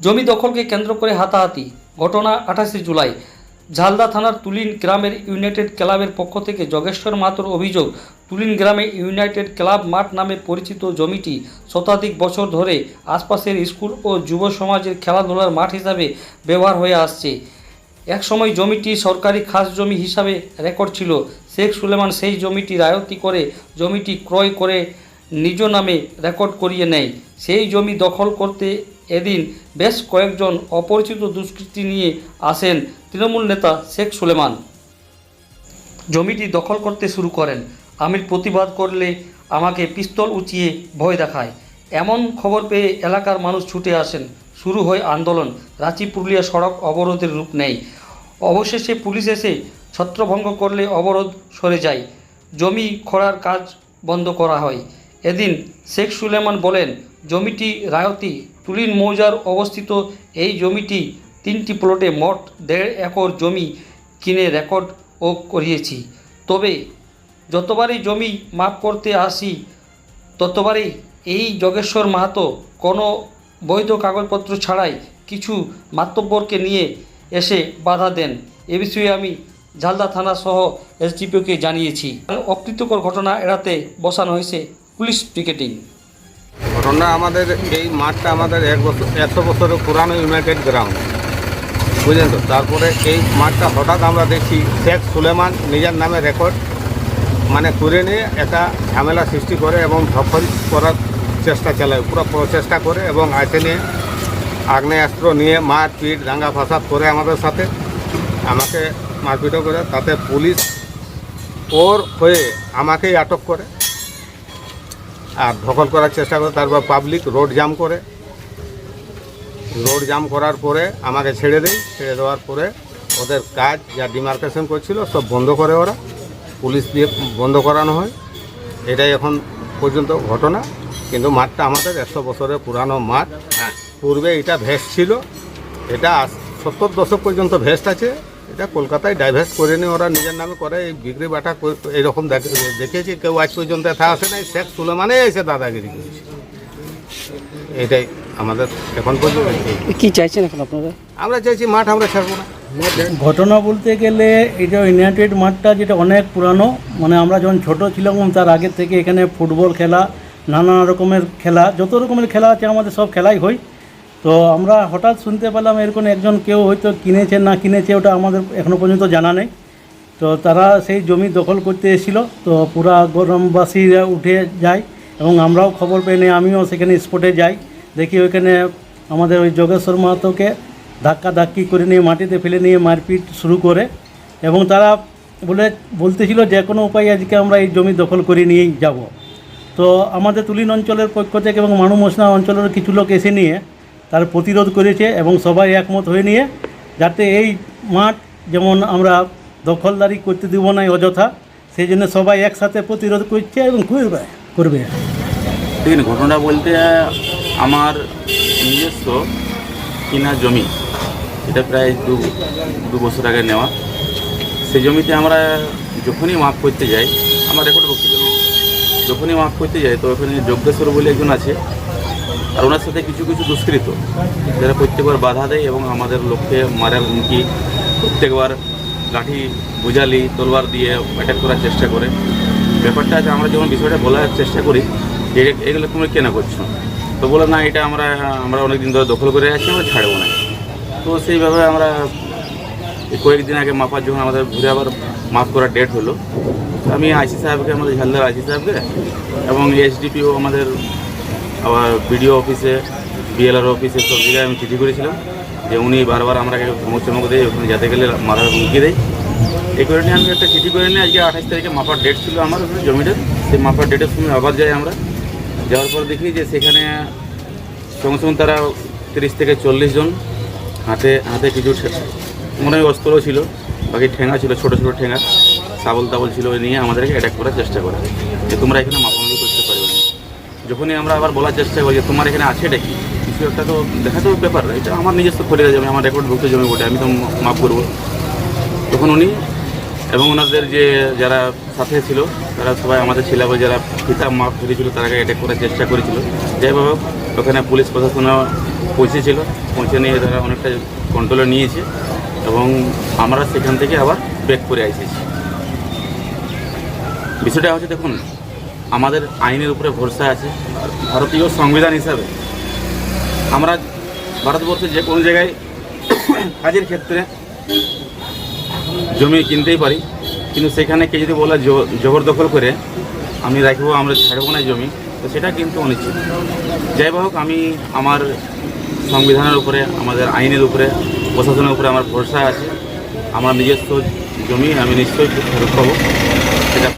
জমি দখলকে কেন্দ্র করে হাতাহাতি। ঘটনা আঠাশে জুলাই। ঝালদা থানার তুলিন গ্রামের ইউনাইটেড ক্লাবের পক্ষ থেকে যোগেশ্বর মাতর অভিযোগ, তুলিন গ্রামে ইউনাইটেড ক্লাব মাঠ নামে পরিচিত জমিটি শতাধিক বছর ধরে আশপাশের স্কুল ও যুব সমাজের খেলাধুলার মাঠ হিসাবে ব্যবহার হয়ে আসছে। একসময় জমিটি সরকারি খাস জমি হিসাবে রেকর্ড ছিল। শেখ সুলেমান সেই জমিটি রায়তি করে জমিটি ক্রয় করে নিজ নামে রেকর্ড করিয়ে নেয়। সেই জমি দখল করতে এদিন বেশ কয়েকজন অপরিচিত দুষ্কৃতী নিয়ে আসেন তৃণমূল নেতা শেখ সুলেমান। জমিটি দখল করতে শুরু করেন। আমি প্রতিবাদ করলে আমাকে পিস্তল উঁচিয়ে ভয় দেখায়। এমন খবর পেয়ে এলাকার মানুষ ছুটে আসেন। শুরু হয় আন্দোলন। রাঁচি পুরুলিয়া সড়ক অবরোধের রূপ নেয়। অবশেষে পুলিশ এসে ছত্রভঙ্গ করলে অবরোধ সরে যায়। জমি খোঁড়ার কাজ বন্ধ করা হয়। এদিন শেখ সুলেমান বলেন, জমিটি রায়তি তুলিন মৌজার অবস্থিত এই জমিটি তিনটি প্লটে মোট দেড় একর জমি কিনে রেকর্ড ও করিয়েছি। তবে যতবারই জমি মাপ করতে আসি, ততবারই এই যোগেশ্বর মাহাতো কোনো বৈধ কাগজপত্র ছাড়াই কিছু মাতব্বরকে নিয়ে এসে বাধা দেন। এ বিষয়ে আমি ঝালদা থানা সহ এসডিপিওকে জানিয়েছি। অকৃতকর ঘটনা এড়াতে বসানো হয়েছে পুলিশ পিকেটিং। ঘটনা আমাদের এই মাঠটা আমাদের এক বছর, একশো বছরের পুরানো ইউনাইটেড গ্রাউন্ড বুঝলেন তো? তারপরে এই মাঠটা হঠাৎ আমরা দেখছি শেখ সুলেমান নিজের নামে রেকর্ড মানে করে নিয়ে একটা ঝামেলা সৃষ্টি করে এবং দখল করার চেষ্টা চালায়, পুরো প্রচেষ্টা করে এবং আইসে নিয়ে আগ্নেয়াস্ত্র নিয়ে মারপিট দাঙ্গা ফাসাদ করে আমাদের সাথে, আমাকে মারপিটও করে, তাতে পুলিশ ওর হয়ে আমাকেই আটক করে। আর দখল করার চেষ্টা করে তারপর পাবলিক রোড জাম করে। রোড জাম করার পরে আমাকে ছেড়ে দেয়। ছেড়ে দেওয়ার পরে ওদের কাজ যা ডিমার্কেশন করছিল সব বন্ধ করে ওরা। পুলিশ দিয়ে বন্ধ করানো হয়। এটাই এখন পর্যন্ত ঘটনা। কিন্তু মাঠটা আমাদের একশো বছরের পুরানো মাঠ। পূর্বে এটা ভেস্ট ছিল। এটা সত্তর দশক পর্যন্ত ভেস্ট আছে। এটা কলকাতায় ডাইভেস্ট করে নিয়ে ওরা নিজের নামে করে এই বিক্রি বাটা দেখে- দেখেছি কেউ আজ পর্যন্ত এথা আসে নাই শেখ সুলেমানে এসে দাদাগিরি করেছে। এটাই আমাদের এখন পর্যন্ত কি চাইছেন এখন আপনারা? আমরা চাইছি মাঠ আমরা ছাড়বো না। ঘটনা বলতে গেলে এটা ইউনাইটেড মাঠটা যেটা অনেক পুরানো মানে আমরা যখন ছোট ছিলাম তার আগে থেকে এখানে ফুটবল খেলা নানা রকমের খেলা যত রকমের খেলা আছে আমাদের সব খেলাই হয়। তো আমরা হঠাৎ শুনতে পেলাম এরকম একজন কেউ হয়তো কিনেছে, না কিনেছে, ওটা আমাদের এখনও পর্যন্ত জানা নেই। তো তারা সেই জমি দখল করতে এসেছিল, তো পুরা গ্রামবাসীরা উঠে যায় এবং আমরাও খবর পেয়ে নিয়ে আমিও সেখানে স্পটে যাই। দেখি ওইখানে আমাদের ওই যোগেশ্বর মাহাতোকে ধাক্কা ধাক্কি করে নিয়ে মাটিতে ফেলে নিয়ে মারপিট শুরু করে এবং তারা বলে, বলতেছিল যে কোনো উপায়ে আজকে আমরা এই জমি দখল করে নিয়েই যাব। তো আমাদের তুলিন অঞ্চলের পক্ষ থেকে এবং মানু মশনা অঞ্চলের কিছু লোক এসে নিয়ে তার প্রতিরোধ করেছে এবং সবাই একমত হয়ে নিয়ে যাতে এই মাঠ যেমন আমরা দখলদারি করতে দেবো না অযথা, সেই জন্য সবাই একসাথে প্রতিরোধ করছে এবং করবে করবে। দেখুন, ঘটনা বলতে আমার নিজস্ব কিনা জমি, এটা প্রায় দু দু বছর আগে নেওয়া। সেই জমিতে আমরা যখনই মাপ করতে যাই, আমার রেকর্ড জমি যখনই মাপ করতে যাই তো ওখানে যজ্ঞেশ্বর বলে একজন আছে। আর ওনার সাথে কিছু কিছু দুষ্কৃত, যারা প্রত্যেকবার বাধা দেয় এবং আমাদের লোককে মারার হুমকি, প্রত্যেকবার লাঠি বুঝালি তলোয়ার দিয়ে অ্যাটাক করার চেষ্টা করে। ব্যাপারটা আছে, আমরা যখন বিষয়টা বলার চেষ্টা করি, যে এগুলো তুমি কেন করছ? তো বলে না, এটা আমরা আমরা অনেক দিন ধরে দখল করে আছি, আমরা ছাড়বো না। তো সেইভাবে আমরা কয়েকদিন আগে মাপার যখন আমাদের ঘুরে আবার মাফ করার ডেট হলো, আমি আইসি সাহেবকে, আমাদের ঝালদার আইসি সাহেবকে এবং এসডিপিও আমাদের আবার বিডিও অফিসে, বিএলআর অফিসে সব জায়গায় আমি চিঠি করেছিলাম যে উনি বারবার আমাকে ধমক চমক দেয়, ওখানে যেতে গেলে মারার হুমকি দেয়। এই করে নিয়ে আমি একটা চিঠি করে নিয়ে আজকে আঠাশ তারিখে মাপার ডেট ছিল আমার জমিটার সেই মাপার ডেটের সময় আবার যাই আমরা। যাওয়ার পর দেখি যে সেখানে সঙ্গে সঙ্গে তারা তিরিশ থেকে চল্লিশ জন হাতে হাতে কিছু মনে হয় অস্ত্রও ছিল, বাকি ঠেঙা ছিল, ছোটো ছোটো ঠেঙা। সাবল তাবল ছিল নিয়ে আমাদেরকে অ্যাটাক করার চেষ্টা করে। যে তোমরা এখানে মাপামাপি করতে পারবে না। যখনই আমরা আবার বলার চেষ্টা করি যে তোমার এখানে আছে কি? কিছু একটা তো দেখা তো ব্যাপার, এটা আমার নিজস্ব খোলে জমি আমার রেকর্ড ভুক্ত জমি বটে, আমি তো মাফ করব। তখন উনি এবং ওনাদের যে যারা সাথে ছিল, তারা সবাই আমাদের ছেলেবে যারা পিতা মা ফেলেছিল তারাকে অ্যাটাক করার চেষ্টা করেছিল। যাই হোক, ওখানে পুলিশ প্রশাসনও পৌঁছেছিল, পৌঁছে নিয়ে তারা অনেকটা কন্ট্রোলে নিয়েছে এবং আমরা সেখান থেকে আবার ব্যাক করে এসেছি বিষয়টা হচ্ছে দেখুন আমাদের আইনের উপরে ভরসা আছে ভারতীয় সংবিধান হিসাবে আমরা ভারতবর্ষে যে কোনো জায়গায় কাজের ক্ষেত্রে জমি কিনতেই পারি, কিন্তু সেখানে কে যদি বলে জবরদখল করে, আমি রাখব, আমরা ছাড়বো না জমি, তো সেটা কিন্তু অনুচিত যাই হোক, আমি আমার সংবিধানের উপরে, আমাদের আইনের উপরে, প্রশাসনের উপরে আমার ভরসা আছে। আমার নিজস্ব জমি, আমি নিশ্চয়ই ফেরত পাবো। সেটা